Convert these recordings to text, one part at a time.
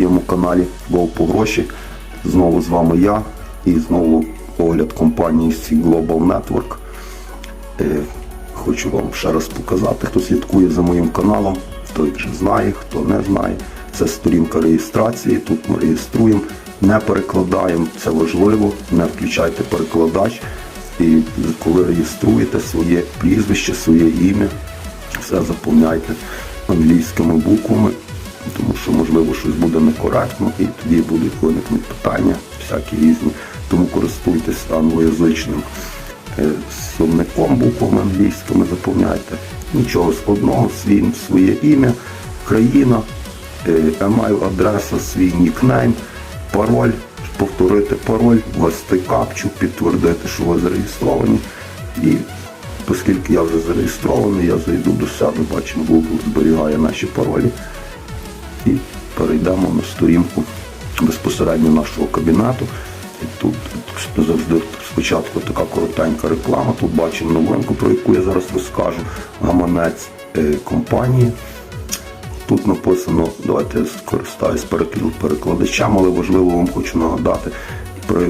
своєму каналі Гол по гроші. Знову з вами я і знову огляд компанії C Global Network. Хочу вам ще раз показати, хто слідкує за моїм каналом, той вже знає, хто не знає. Це сторінка реєстрації. Тут ми реєструємо, не перекладаємо, це важливо, не включайте перекладач. І коли реєструєте своє прізвище, своє ім'я, все заповняйте англійськими буквами, тому що можливо щось буде некоректно і тоді будуть виникнути питання, всякі різні. Тому користуйтесь англоязичним е, словником, буквами англійськими заповняйте. Нічого складного, свій, своє ім'я, країна, е, емайл, адреса, свій нікнейм, пароль, повторити пароль, ввести капчу, підтвердити, що ви зареєстровані. І оскільки я вже зареєстрований, я зайду до себе, бачимо, Google зберігає наші паролі. І перейдемо на сторінку безпосередньо нашого кабінету. І тут завжди спочатку така коротенька реклама. Тут бачимо новинку, про яку я зараз розкажу. Гаманець е, компанії. Тут написано, давайте я скористаюсь переклад- перекладачем, але важливо вам хочу нагадати, при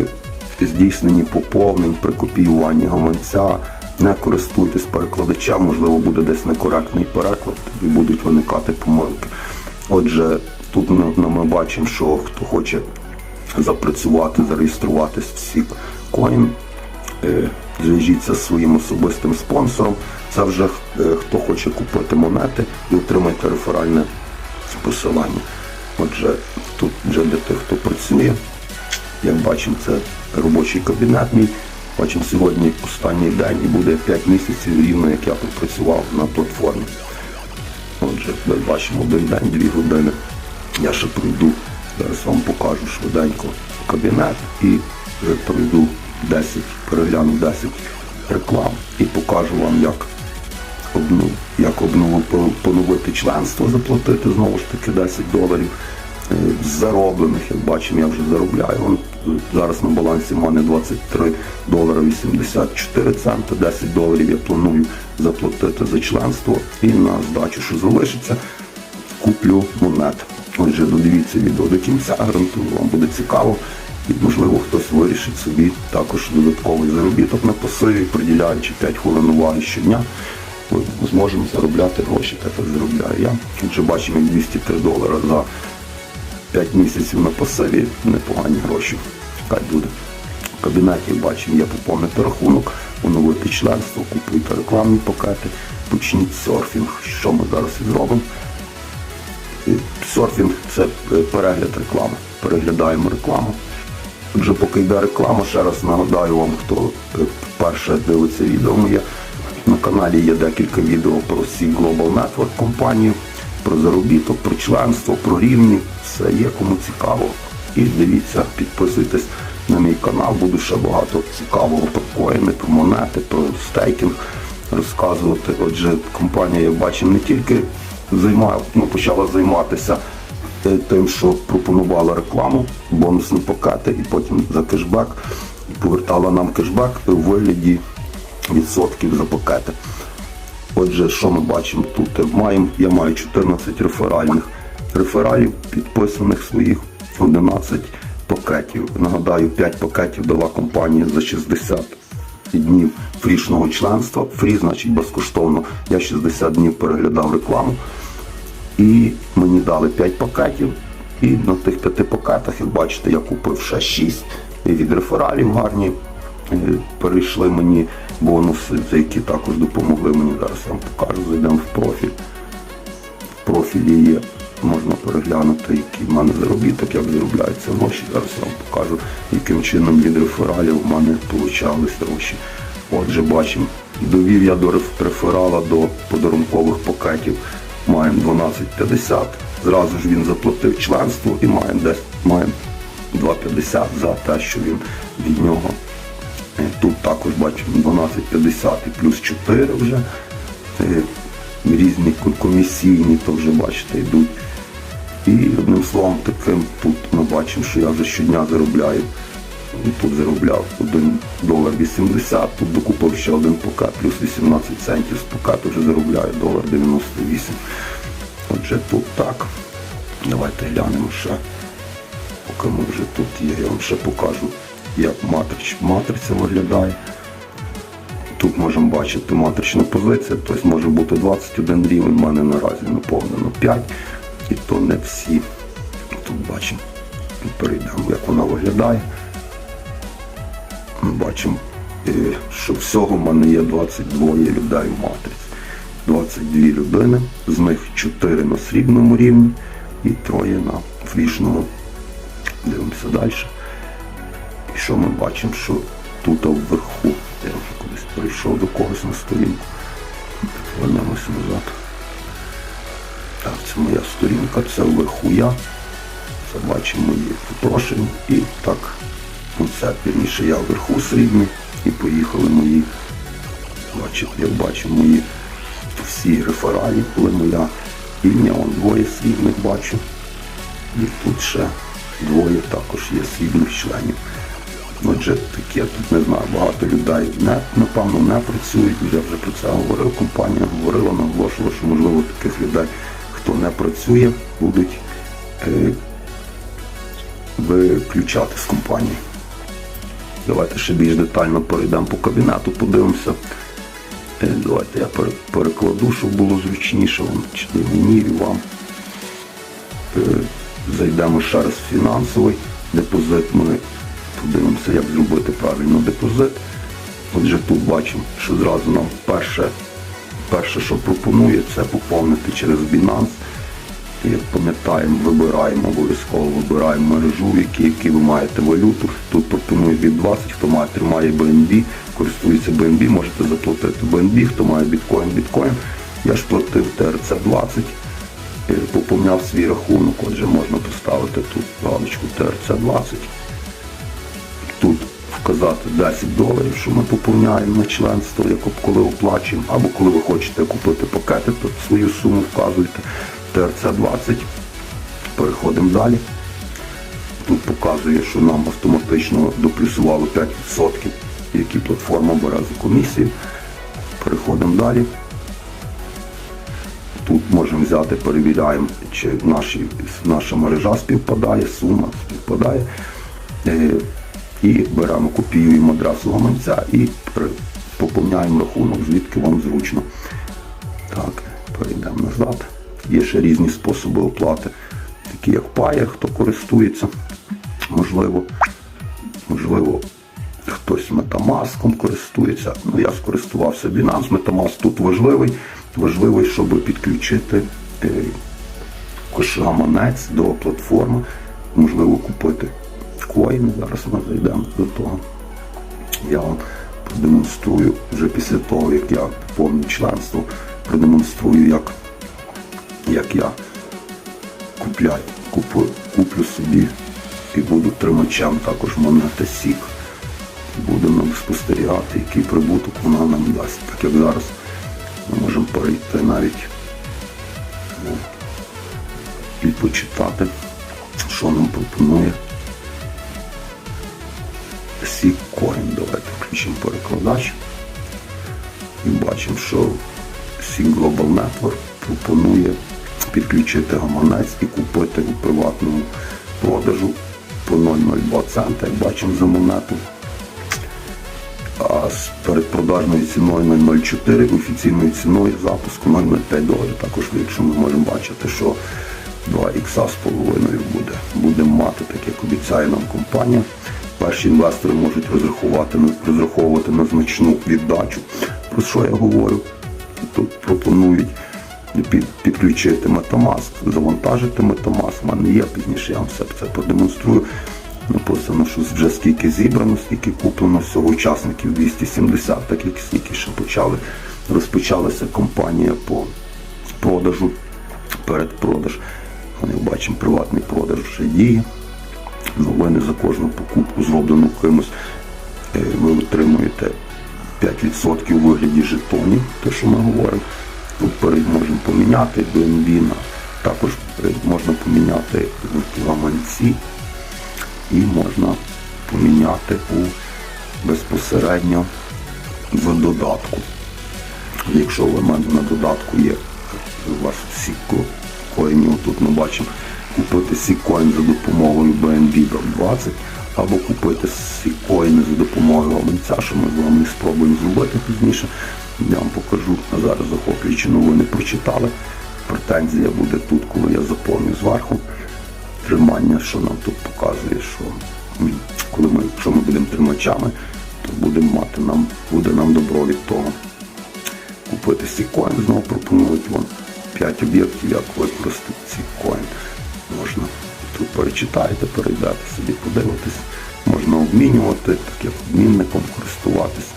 здійсненні поповнень, при копіюванні гаманця, не користуйтесь перекладачем, можливо, буде десь некоректний переклад, і будуть виникати помилки. Отже, тут ми, ну, ми бачимо, що хто хоче запрацювати, зареєструватись в Сіккоін, е, зв'яжіться зі своїм особистим спонсором. Це вже е, хто хоче купити монети і отримайте реферальне посилання. Отже, тут вже для тих, хто працює. Як бачимо, це робочий кабінет мій. Бачимо, сьогодні останній день і буде 5 місяців рівно, як я тут працював на платформі. Отже, ми бачимо один день, дві години. Я ще пройду, зараз вам покажу швиденько кабінет і пройду 10, перегляну 10 реклам і покажу вам, як обну, як обну, поновити членство, заплатити знову ж таки 10 доларів. Е, зароблених, як бачимо, я вже заробляю. Зараз на балансі в мене 23 долари 84 центи, 10 доларів я планую заплатити за членство і на здачу, що залишиться, куплю монет. Отже, додивіться відео до кінця, гарантую, вам буде цікаво. І, можливо, хтось вирішить собі також додатковий заробіток на пасиві, приділяючи 5 хвилин уваги щодня. Ми зможемо заробляти гроші, так заробляю я. Отже, бачимо, 203 долари за 5 місяців на пасиві, непогані гроші. Хай буде. В кабінеті бачимо, є поповнити рахунок, оновити членство, купуйте рекламні пакети, почніть серфінг, що ми зараз і зробимо. Серфінг це е, перегляд реклами. Переглядаємо рекламу. Отже, поки йде реклама, ще раз нагадаю вам, хто е, вперше дивиться відео моє. На каналі є декілька відео про C Global Network компанію, про заробіток, про членство, про рівні. Все є, кому цікаво. І дивіться, підписуйтесь на мій канал, буду ще багато цікавого про коїни, про монети, про стейкінг розказувати. Отже, компанія, як бачимо, не тільки займає, ну, почала займатися е, тим, що пропонувала рекламу, бонусні пакети, і потім за кешбек повертала нам кешбек у вигляді відсотків за пакети. Отже, що ми бачимо тут? Маємо, я маю 14 реферальних рефералів, підписаних своїх 11 пакетів. Нагадаю, 5 пакетів дала компанія за 60 днів фрішного членства. Фрі, значить, безкоштовно. Я 60 днів переглядав рекламу. І мені дали 5 пакетів. І на тих 5 пакетах, як бачите, я купив ще 6 від рефералів гарні. Перейшли мені бонуси, які також допомогли мені. Зараз я вам покажу, зайдемо в профіль. В профілі є, можна переглянути, який в мене заробіток, як заробляються гроші. Зараз я вам покажу, яким чином від рефералів в мене получались гроші. Отже, бачимо, довів я до реферала до подарункових пакетів. Маємо 12,50. Зразу ж він заплатив членство і маємо десь маємо 2,50 за те, що він від нього. Е, Тут також бачимо 12,50 і плюс 4 вже. Е, Різні комісійні, то вже бачите, йдуть. І одним словом таким тут ми бачимо, що я вже щодня заробляю. Тут заробляв 1 долар 80, тут докупив ще один пакет, плюс 18 центів з пакету вже заробляю долар 98. Отже, тут так. Давайте глянемо ще. Поки ми вже тут є, я вам ще покажу, як матрич, матриця виглядає. Тут можемо бачити матричну позицію, тобто може бути 21 рівень, в мене наразі наповнено 5, і то не всі. Тут бачимо, перейдемо, як вона виглядає. Бачимо, е, що всього в мене є 22 людей в матриці. 22 людини, з них 4 на срібному рівні і троє на флішному. Дивимося далі. Що ми бачимо, що тут вверху, я вже колись перейшов до когось на сторінку. Повернемося назад. Так, це моя сторінка, це вверху я. Це бачимо мої запрошення. І так, оце пізніше я вверху срібний і поїхали мої. Бачите, як бачимо мої всі рефералі, коли моя ім'я, он двоє срібних бачу. І тут ще двоє також є срібних членів. Отже, таке тут не знаю, багато людей не, напевно не працюють. Я вже про це говорив. Компанія говорила, наголошувала, що можливо таких людей, хто не працює, будуть е, виключати з компанії. Давайте ще більш детально перейдемо по кабінету, подивимося. Е, Давайте я перекладу, щоб було зручніше вам, чи не мені і вам. Е, Зайдемо ще раз в фінансовий депозит. Ми подивимося, як зробити правильно депозит. Отже, тут бачимо, що зразу нам перше, перше, що пропонує, це поповнити через Binance. Як пам'ятаємо, вибираємо обов'язково вибираємо мережу, в якій, якій ви маєте валюту. Тут пропонує від 20, хто має тримає BNB, користується BNB, можете заплатити BNB, хто має біткоін, біткоін. Я ж платив TRC20, е, поповняв свій рахунок, отже можна поставити тут галочку TRC20. Тут вказати 10 доларів, що ми поповняємо на членство, як коли оплачуємо, або коли ви хочете купити пакети, то свою суму вказуєте TRC20. Переходимо далі. Тут показує, що нам автоматично доплюсувало 5%, які платформа бере за комісію. Переходимо далі. Тут можемо взяти, перевіряємо, чи наші, наша мережа співпадає, сума співпадає. І беремо, копіюємо адресу гаманця і поповняємо рахунок, звідки вам зручно. Так, перейдемо назад. Є ще різні способи оплати, такі як Payer, хто користується. Можливо, можливо, хтось Metamask користується. Ну, я скористувався Binance. Metamask тут важливий. Важливий, щоб підключити е, кош- гаманець до платформи. Можливо, купити коїни. Зараз ми зайдемо до того. Я вам продемонструю вже після того, як я поповню членство, продемонструю, як, як я купляю, куплю, куплю собі і буду тримачем також монети Сік. Будемо спостерігати, який прибуток вона нам дасть. Так як зараз ми можемо перейти навіть ну, і почитати, що нам пропонує Сіккоін. Давайте включимо перекладач. І бачимо, що Sea Global Network пропонує підключити гаманець і купити у приватному продажу по 0,02 цента, як бачимо за монету. А з передпродажною ціною 0,04, офіційною ціною запуску 0,05 доларів. Також, якщо ми можемо бачити, що 2 ікса з половиною буде. Будемо мати, так як обіцяє нам компанія. Перші інвестори можуть розрахувати, розраховувати на значну віддачу. Про що я говорю? Тут пропонують під, підключити Metamask, завантажити Metamask. У мене є, пізніше я вам все це продемонструю. Написано, що вже скільки зібрано, скільки куплено всього учасників 270, так як скільки ще почали. Розпочалася кампанія по продажу, передпродаж. Ми бачимо, приватний продаж вже діє. Новини за кожну покупку, зроблену кимось, е, ви отримуєте 5% у вигляді жетонів, те, що ми говоримо. Тут можемо поміняти BNB також е, можна поміняти в гаманці і можна поміняти у безпосередньо в додатку. Якщо у мене на додатку є у вас всі ко- коїнів, тут ми бачимо купити сікоін за допомогою BNB 20 або купити сікоїни за допомогою гаманця, що ми з вами спробуємо зробити пізніше. Я вам покажу, а зараз захоплюючи новини прочитали. Претензія буде тут, коли я заповню зверху тримання, що нам тут показує, що коли ми, якщо ми будемо тримачами, то будемо мати нам, буде нам добро від того. Купити сікоін, знову пропонують вам 5 об'єктів, як використати сікоін. Можна тут перечитаєте, перейдете собі, подивитись, можна обмінювати, так як обмінником користуватись.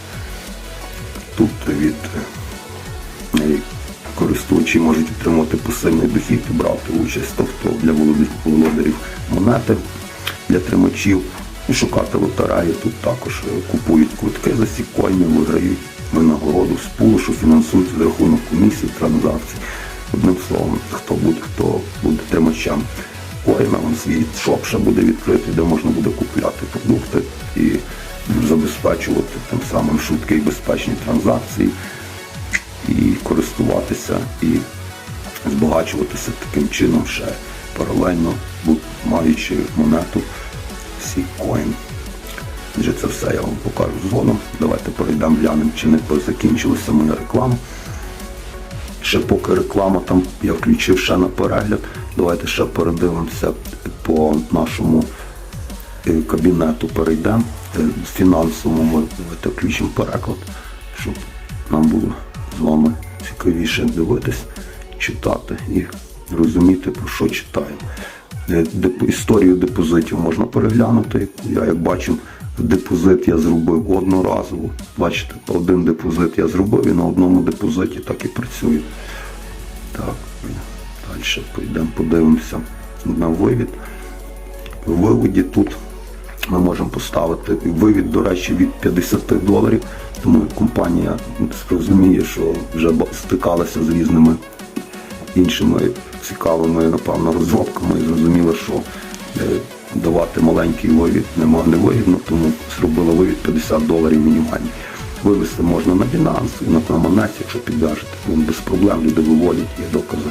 Тут від е, користувачі можуть отримати пасивний дохід і брати участь, тобто для володарів монети, для тримачів. І шукати лотереї тут також е, купують квитки за сікоїни, виграють винагороду з пулу, що фінансується за рахунок комісій, транзакцій. Одним словом, хто буде, хто буде тримачем коїна, он свій шоп ще буде відкритий, де можна буде купляти продукти і забезпечувати тим самим швидкі і безпечні транзакції і користуватися і збагачуватися таким чином ще паралельно, маючи монету Сікоін. Отже, це все я вам покажу згодом. Давайте перейдемо, глянемо, чи не закінчилася моя реклама. Ще поки реклама там я включив ще на перегляд. Давайте ще передивимося по нашому е, кабінету перейдемо. Е, Фінансовому ми давайте включимо переклад, щоб нам було з вами цікавіше дивитись, читати і розуміти, про що читаємо. Е, Історію депозитів можна переглянути. Я як бачу, депозит я зробив одноразово. Бачите, один депозит я зробив і на одному депозиті так і працюю. Так, далі підемо, подивимося на вивід. В виводі тут ми можемо поставити вивід, до речі, від 50 доларів. Тому компанія розуміє, що вже стикалася з різними іншими цікавими, напевно, розробками і зрозуміла, що е, давати маленький вивід нема не вигідно, тому зробила вивід 50 доларів мінімальний. Вивести можна на Binance, на, на якщо підв'яжете, то без проблем люди виводять, є докази.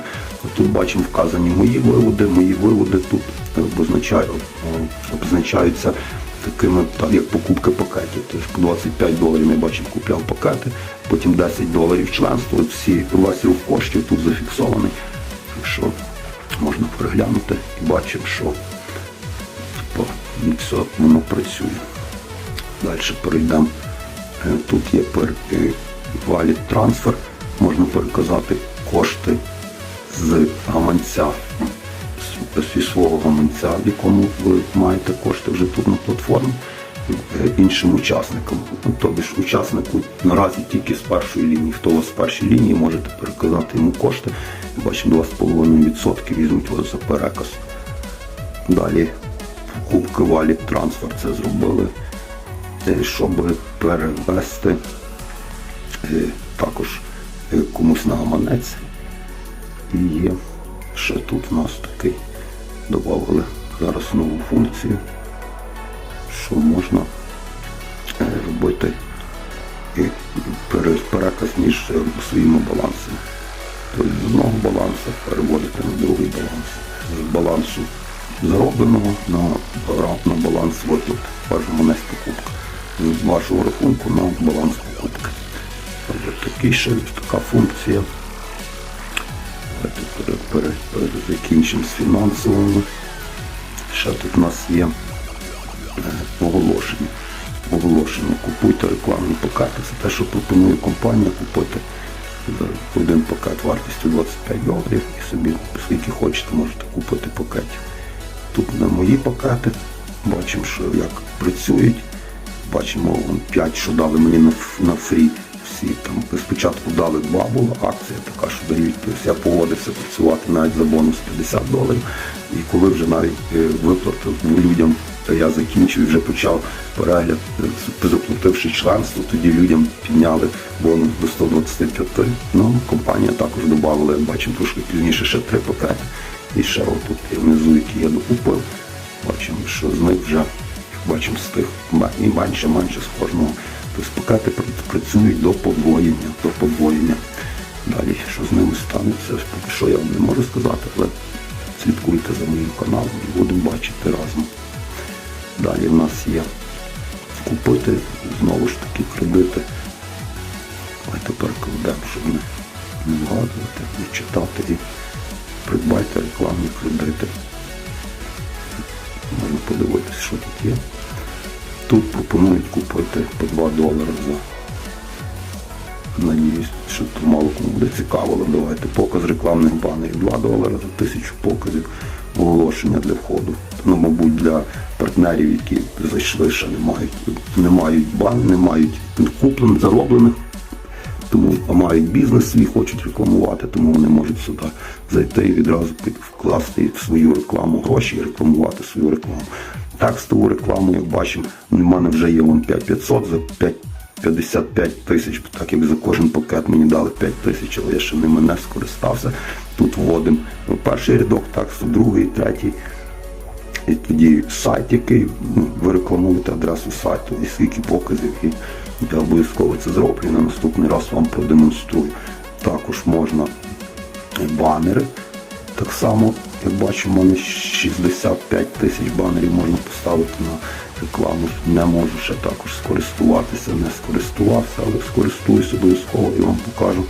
Тут бачимо вказані мої виводи, мої виводи тут е, обозначаю- обозначаються такими, так, як покупки пакетів. Тобто по 25 доларів я бачив, купляв пакети, потім 10 доларів членство. От всі весь коштів тут зафіксований. Що можна переглянути і бачимо, що типу, все воно працює. Далі перейдемо. Е, Тут є е, валід трансфер, можна переказати кошти з гаманця, зі свого гаманця, в якому ви маєте кошти вже тут на платформі, е, іншим учасникам. Тобто ж учаснику наразі тільки з першої лінії. Хто у вас з першої лінії, можете переказати йому кошти. Бачимо 2,5% візьмуть вас за переказ. Далі покупки валід трансфер це зробили, е, щоб перевести е, також е, комусь на гаманець. І є ще тут у нас такий додали зараз нову функцію, що можна робити пере- переказ між своїми балансами. Тобто з одного балансу переводити на другий баланс. З балансу заробленого на, ра- на баланс виплат. Бажано не покупка. З вашого рахунку на баланс покупки. Тобто такий ще така функція. Давайте пере, пере, пере, закінчимо з фінансовими. Ще тут у нас є е, оголошення. Оголошення. Купуйте рекламні пакети. Це те, що пропонує компанія купити за один пакет вартістю 25 доларів і собі скільки хочете, можете купити пакетів. Тут на мої пакети. Бачимо, що як працюють. Бачимо вон, 5, що дали мені на, на фрі. Всі там спочатку дали два була акція така, що дають. Тобто я погодився працювати навіть за бонус 50 доларів. І коли вже навіть е, виплатив людям, то я закінчив і вже почав перегляд, е, заплативши членство, тоді людям підняли бонус до 125. Ну, компанія також додавала, бачимо, трошки пізніше ще три пакети. І ще отут є внизу, які я докупив. Бачимо, що з них вже бачимо з тих і менше, менше з кожного. Тобто пакети працюють до подвоєння, до подвоєння. Далі, що з ними станеться, що я вам не можу сказати, але слідкуйте за моїм каналом і будемо бачити разом. Далі в нас є купити, знову ж таки, кредити. Давайте перекладемо, щоб не, вгадувати, не читати і придбайте рекламні кредити. Можна подивитися, що тут є. Тут пропонують купити по 2 долари за. Надіюсь, що тут мало кому буде цікаво, але давайте показ рекламних банерів 2 долари за тисячу показів оголошення для входу. Ну, мабуть, для партнерів, які зайшли, ще не мають, не мають бан, не мають куплених, зароблених, тому мають бізнес свій, хочуть рекламувати, тому вони можуть сюди зайти і відразу вкласти в свою рекламу гроші і рекламувати свою рекламу. Текстову рекламу, як бачимо, у мене вже є вон 5500 за 5 55 тисяч, так як за кожен пакет мені дали 5 тисяч, але я ще ними не скористався. Тут вводимо перший рядок тексту, другий, третій. І тоді сайт, який ну, ви рекламуєте адресу сайту, і скільки показів, і я обов'язково це зроблю. На наступний раз вам продемонструю. Також можна банери. Так само, як бачимо, у мене 65 тисяч банерів можна поставити на рекламу. Не можу ще також скористуватися, не скористувався, але скористуюсь обов'язково і вам покажу.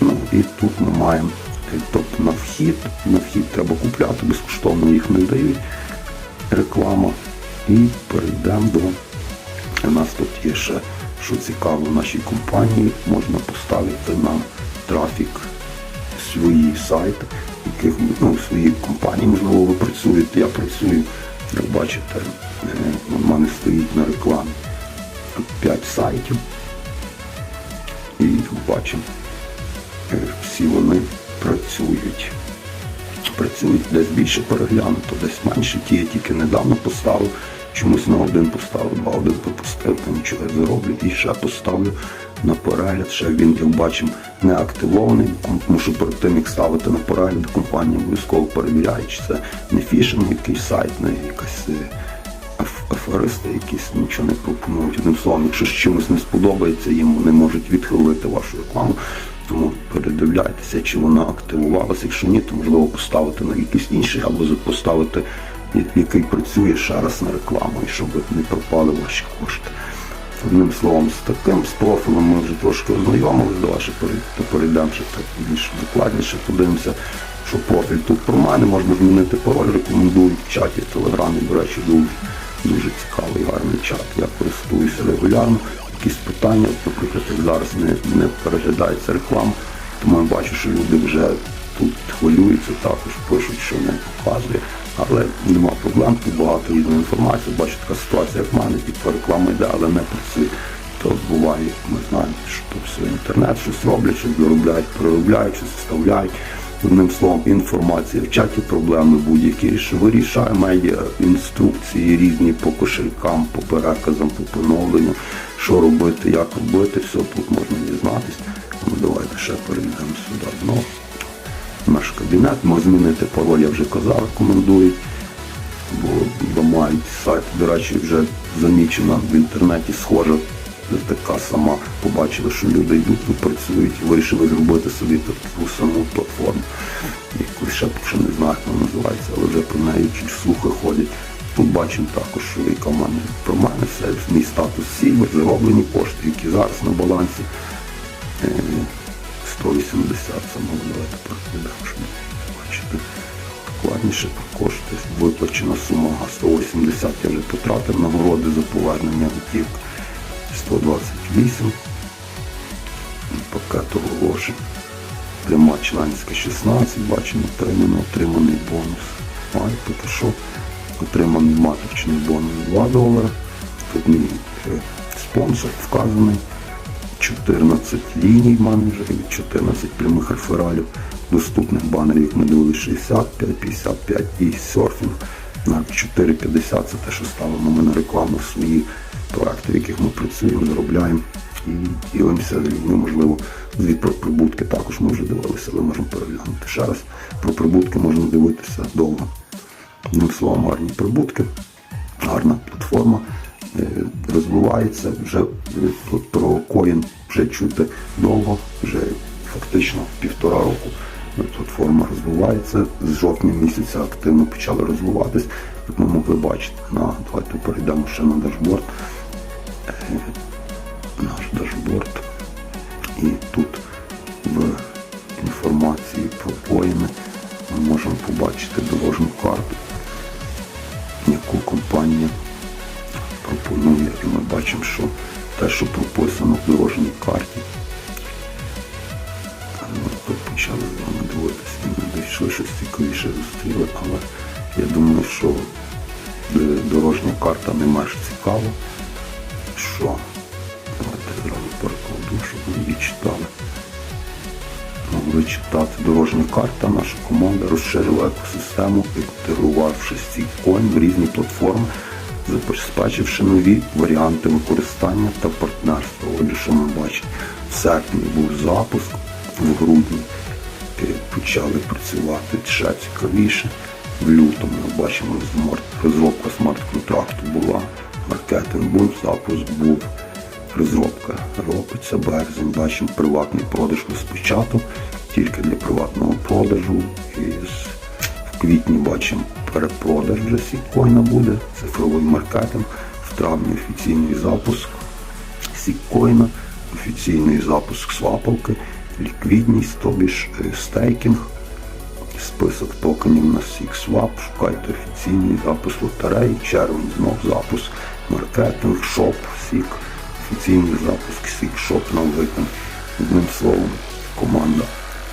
Ну і тут ми маємо, тобто на вхід, на вхід треба купляти, безкоштовно їх не дають. Реклама. І перейдемо до. У нас тут є ще, що цікаво, в нашій компанії можна поставити нам трафік свої сайти, яких ну, свої компанії, можливо, ви працюєте, я працюю, як бачите, е, у мене стоїть на рекламі 5 сайтів. І бачимо, е, всі вони працюють. Працюють десь більше переглянуто, десь менше. Ті я тільки недавно поставив. Чомусь на один поставив, два один пропустив, там нічого я зароблю. І ще поставлю на перегляд. Ще він, як бачимо, не активований, тому що перед тим, як ставити на перегляд, компанія обов'язково перевіряє, чи це не фішинг, якийсь сайт, не якась е, аф- аферисти якісь нічого не пропонують. Одним словом, якщо з чимось не сподобається, їм вони можуть відхилити вашу рекламу. Тому передивляйтеся, чи вона активувалася. Якщо ні, то можливо поставити на якийсь інший або поставити, який працює ще раз на рекламу, і щоб не пропали ваші кошти. Одним словом, з таким з профілем ми вже трошки ознайомилися, давай ще пере- перейдемо ще так більш докладніше, подивимося, що профіль тут про мене, можна змінити пароль, рекомендую в чаті в Телеграмі, до речі, дуже, дуже цікавий, гарний чат. Я користуюся регулярно. Якісь питання, наприклад, зараз не, не переглядається реклама, тому я бачу, що люди вже тут хвилюються, також пишуть, що не показує. Але нема проблем, тут багато різної інформації. Бачу, така ситуація, як в мене, типу реклама йде, але не працює. То буває, як ми знаємо, що тут все інтернет, щось роблять, щось доробляють, переробляють, щось вставляють. Одним словом, інформація в чаті, проблеми будь-які, що вирішає медіа, інструкції різні по кошелькам, по переказам, по поновленню, що робити, як робити, все тут можна дізнатись. Ну, давайте ще перейдемо сюди знову наш кабінет. Можна змінити пароль, я вже казав, рекомендують. Бо ламають сайт, до речі, вже замічена в інтернеті схожа така сама. Побачили, що люди йдуть тут працюють і вирішили зробити собі таку саму платформу. Якусь ще що не знаю, як вона називається, але вже про неї чуть слухи ходять. Тут бачимо також, що яка в про мене все, мій статус сівер, зароблені кошти, які зараз на балансі. Е, 180 самого давайте прокладемо, щоб бачити докладніше про кошти. Виплачена сума 180 я вже потратив нагороди за повернення готівки 128 пакет оголошень. Пряма членська 16, бачимо, отримано, отриманий бонус. Ай, поки що отриманий матричний бонус 2 долари. Тут мій е, спонсор вказаний. 14 ліній в мене вже, 14 прямих рефералів, доступних банерів, як ми дивилися 65, 55 і серфінг. На 4,50 це те, що ставимо ми на рекламу в свої проекти, в яких ми працюємо, заробляємо і ділимося, ну, можливо, звіт про прибутки також ми вже дивилися, але можемо переглянути. Ще раз про прибутки можна дивитися довго. Одним словом, гарні прибутки, гарна платформа е, розвивається. Вже е, про коін вже чути довго, вже фактично півтора року Платформа розвивається. З жовтня місяця активно почали розвиватись. Як ми могли бачити, на давайте перейдемо ще на дашборд. Наш дашборд. І тут в інформації про воїни ми можемо побачити дорожню карту, яку компанія пропонує. І ми бачимо, що те, що прописано в дорожній карті, ми почали з вами дивитися ми дійшли щось цікавіше зустріли, але я думаю, що е, дорожня карта не менш цікава. Що? Давайте зразу перекладу, щоб її читали. Могли читати дорожня карта, наша команда розширила екосистему, інтегрувавши сікоін в різні платформи, забезпечивши нові варіанти використання та партнерства. Отже, що ми бачимо, в серпні був запуск, в грудні почали працювати ще цікавіше. В лютому ми бачимо розробка смарт-контракту була, маркетинг був, запуск був, розробка. Робиться, березень, бачимо приватний продаж розпочато, тільки для приватного продажу. І в квітні бачимо перепродаж вже сікоїна буде, цифровий маркетинг, в травні офіційний запуск сікоїна, офіційний запуск свапалки, ліквідність, тобі ж е, стейкінг, список токенів на SIG-Swap, шукайте офіційний запуск лотереї, червень знов запуск, маркетинг, шоп, SIG, офіційний запуск SIG, шоп на викон. Одним словом, команда,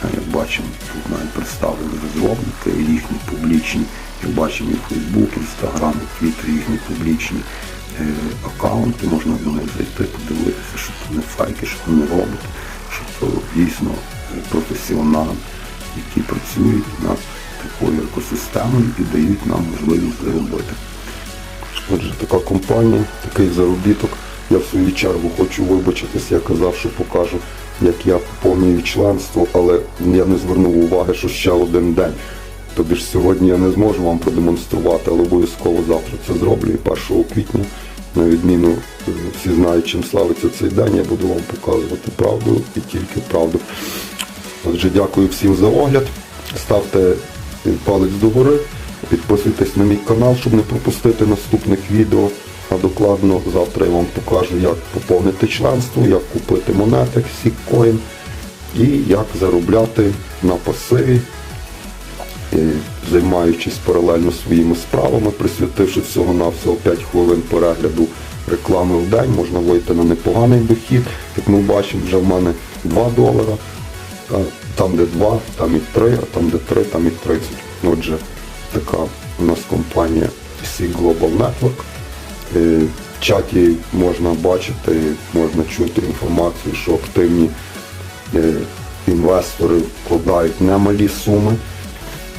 е, як бачимо, тут навіть представлені розробники, їхні публічні, як бачимо, і Facebook, Instagram, і Twitter, їхні публічні е, аккаунти, можна до них зайти, подивитися, що це не фейки, що вони роблять, що це дійсно е, професіонали, які працюють над такою екосистемою і дають нам можливість заробити. Отже, така компанія, такий заробіток. Я в свою чергу хочу вибачитись, я казав, що покажу, як я поповнюю членство, але я не звернув уваги, що ще один день. Тобі ж сьогодні я не зможу вам продемонструвати, але обов'язково завтра це зроблю. І 1 квітня, на відміну, е, всі знають, чим славиться цей день, я буду вам показувати правду і тільки правду. Отже, дякую всім за огляд. Ставте палець догори, підписуйтесь на мій канал, щоб не пропустити наступних відео. А докладно завтра я вам покажу, як поповнити членство, як купити монети Сіккоін і як заробляти на пасиві, е, займаючись паралельно своїми справами, присвятивши всього-навсього 5 хвилин перегляду реклами в день, можна вийти на непоганий дохід. Як ми бачимо, вже в мене 2 долара. Там, де 2, там і 3, а там, де 3, там і 30. Отже, така у нас компанія PC Global Network. Е, В чаті можна бачити, можна чути інформацію, що активні е, інвестори вкладають немалі суми,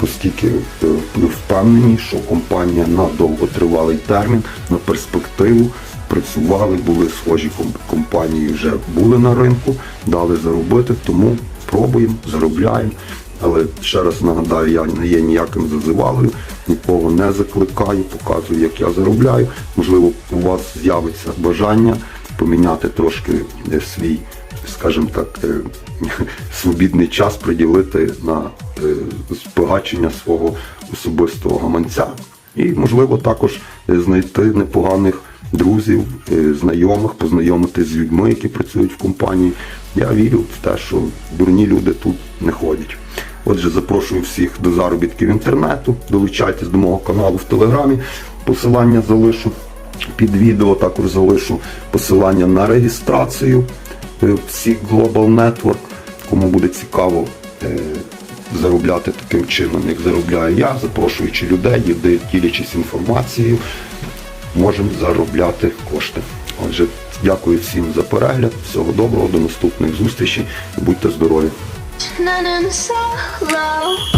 оскільки е, впевнені, що компанія на довготривалий термін, на перспективу працювали, були схожі компанії, вже були на ринку, дали заробити, тому пробуємо, заробляємо. Але ще раз нагадаю, я не є ніяким зазивалою, нікого не закликаю, показую, як я заробляю. Можливо, у вас з'явиться бажання поміняти трошки е, свій, скажімо так, е, свобідний час приділити на е, збагачення свого особистого гаманця. І, можливо, також знайти непоганих друзів, знайомих, познайомитись з людьми, які працюють в компанії. Я вірю в те, що дурні люди тут не ходять. Отже, запрошую всіх до заробітків інтернету. Долучайтесь до мого каналу в Телеграмі. Посилання залишу під відео, також залишу посилання на реєстрацію е, в Seek Global Network. Кому буде цікаво е, заробляти таким чином, як заробляю я, запрошуючи людей, ділячись інформацією, можемо заробляти кошти. Отже, дякую всім за перегляд. Всього доброго, до наступних зустрічей. Будьте здорові! 나는 solo.